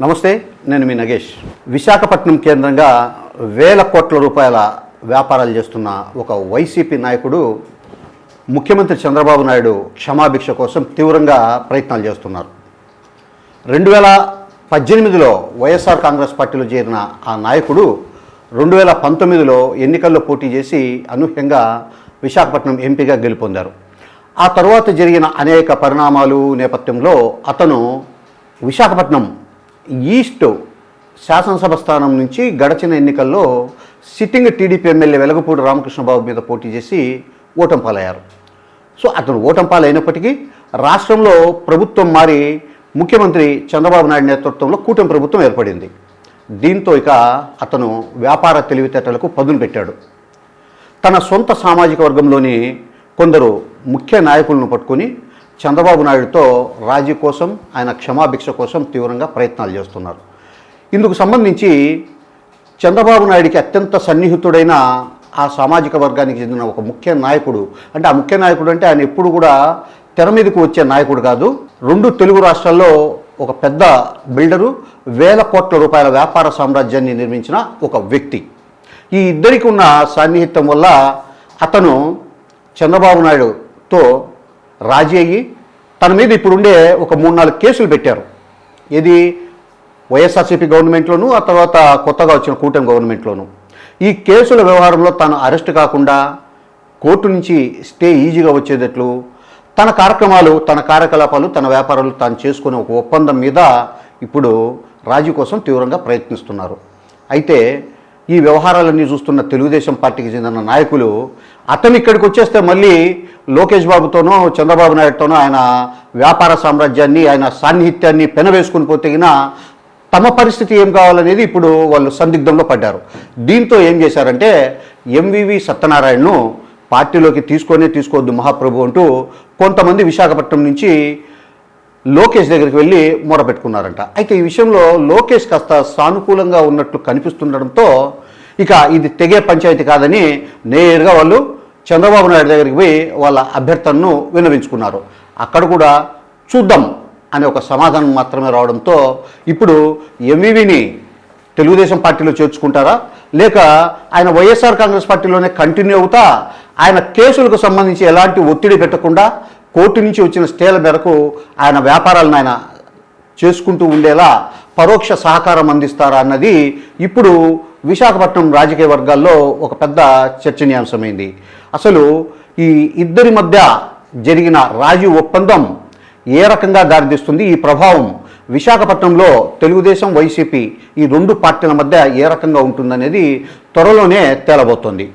నమస్తే నేను మీ నగేష్. విశాఖపట్నం కేంద్రంగా వేల కోట్ల రూపాయల వ్యాపారాలు చేస్తున్న ఒక వైసీపీ నాయకుడు ముఖ్యమంత్రి చంద్రబాబు నాయుడు క్షమాభిక్ష కోసం తీవ్రంగా ప్రయత్నాలు చేస్తున్నారు. రెండు వేల పద్దెనిమిదిలో వైఎస్ఆర్ కాంగ్రెస్ పార్టీలో చేరిన ఆ నాయకుడు రెండు వేల పంతొమ్మిదిలో ఎన్నికల్లో పోటీ చేసి అనూహ్యంగా విశాఖపట్నం ఎంపీగా గెలుపొందారు ఆ తర్వాత జరిగిన అనేక పరిణామాలు నేపథ్యంలో అతను విశాఖపట్నం ఈస్ట్ శాసనసభ స్థానం నుంచి గడచిన ఎన్నికల్లో sitting TDP MLA Velagapudi Ramakrishnababu మీద పోటీ చేసి ఓటం పాలయ్యారు సో అతను ఓటం పాలైనప్పటికీ రాష్ట్రంలో ప్రభుత్వం మారి ముఖ్యమంత్రి చంద్రబాబు నాయుడు నేతృత్వంలో కూటమి ప్రభుత్వం ఏర్పడింది. దీంతో ఇక అతను వ్యాపార తెలివితేటలకు పదును పెట్టాడు. తన సొంత సామాజిక వర్గంలోని కొందరు ముఖ్య నాయకులను పట్టుకొని చంద్రబాబు నాయుడుతో రాజీ కోసం ఆయన క్షమాభిక్ష కోసం తీవ్రంగా ప్రయత్నాలు చేస్తున్నారు. ఇందుకు సంబంధించి చంద్రబాబు నాయుడికి అత్యంత సన్నిహితుడైన ఆ సామాజిక వర్గానికి చెందిన ఒక ముఖ్య నాయకుడు. అంటే ఆ ముఖ్య నాయకుడు అంటే ఆయన ఎప్పుడు కూడా తెర మీదకు వచ్చే నాయకుడు కాదు. రెండు తెలుగు రాష్ట్రాల్లో ఒక పెద్ద బిల్డరు వేల కోట్ల రూపాయల వ్యాపార సామ్రాజ్యాన్ని నిర్మించిన ఒక వ్యక్తి. ఈ ఇద్దరికి ఉన్న సాన్నిహిత్యం వల్ల అతను చంద్రబాబు నాయుడుతో రాజీ అయ్యి తన మీద ఇప్పుడుండే ఒక మూడు నాలుగు కేసులు పెట్టారు. ఇది వైఎస్ఆర్సీపీ గవర్నమెంట్లోనూ ఆ తర్వాత కొత్తగా వచ్చిన కూటమి గవర్నమెంట్లోనూ. ఈ కేసుల వ్యవహారంలో తాను అరెస్ట్ కాకుండా కోర్టు నుంచి స్టే ఈజీగా వచ్చేటట్లు తన కార్యక్రమాలు తన కార్యకలాపాలు తన వ్యాపారాలు తాను చేసుకునే ఒక ఒప్పందం మీద ఇప్పుడు రాజీ కోసం తీవ్రంగా ప్రయత్నిస్తున్నారు. అయితే ఈ వ్యవహారాలన్నీ చూస్తున్న తెలుగుదేశం పార్టీకి చెందిన నాయకులు అతను ఇక్కడికి వచ్చేస్తే మళ్ళీ లోకేష్ బాబుతోనో చంద్రబాబు నాయుడుతోనో ఆయన వ్యాపార సామ్రాజ్యాన్ని ఆయన సాన్నిహిత్యాన్ని పెనవేసుకుని పోతేగిన తమ పరిస్థితి ఏం కావాలనేది ఇప్పుడు వాళ్ళు సందిగ్ధంలో పడ్డారు. దీంతో ఏం చేశారంటే ఎంవివి సత్యనారాయణను పార్టీలోకి తీసుకొనే తీసుకోవద్దు మహాప్రభు అంటూ కొంతమంది విశాఖపట్నం నుంచి లోకేష్ దగ్గరికి వెళ్ళి మొరపెట్టుకున్నారంట అయితే ఈ విషయంలో లోకేష్ కాస్త సానుకూలంగా ఉన్నట్లు కనిపిస్తుండడంతో ఇక ఇది తెగే పంచాయతీ కాదని నేరుగా వాళ్ళు చంద్రబాబు నాయుడు దగ్గరికి పోయి వాళ్ళ అభ్యర్థనను విన్నవించుకున్నారు. అక్కడ కూడా చూద్దాం అనే ఒక సమాధానం మాత్రమే రావడంతో ఇప్పుడు ఎంవివిని తెలుగుదేశం పార్టీలో చేర్చుకుంటారా? లేక ఆయన వైఎస్ఆర్ కాంగ్రెస్ పార్టీలోనే కంటిన్యూ అవుతా? ఆయన కేసులకు సంబంధించి ఎలాంటి ఒత్తిడి పెట్టకుండా కోర్టు నుంచి వచ్చిన స్టేల మేరకు ఆయన వ్యాపారాలను ఆయన చేసుకుంటూ ఉండేలా పరోక్ష సహకారం అందిస్తారా అన్నది ఇప్పుడు విశాఖపట్నం రాజకీయ వర్గాల్లో ఒక పెద్ద చర్చనీయాంశమైంది. అసలు ఈ ఇద్దరి మధ్య జరిగిన రాజీ ఒప్పందం ఏ రకంగా దారితీస్తుంది? ఈ ప్రభావం విశాఖపట్నంలో తెలుగుదేశం వైసీపీ ఈ రెండు పార్టీల మధ్య ఏ రకంగా ఉంటుందనేది త్వరలోనే తేలబోతోంది.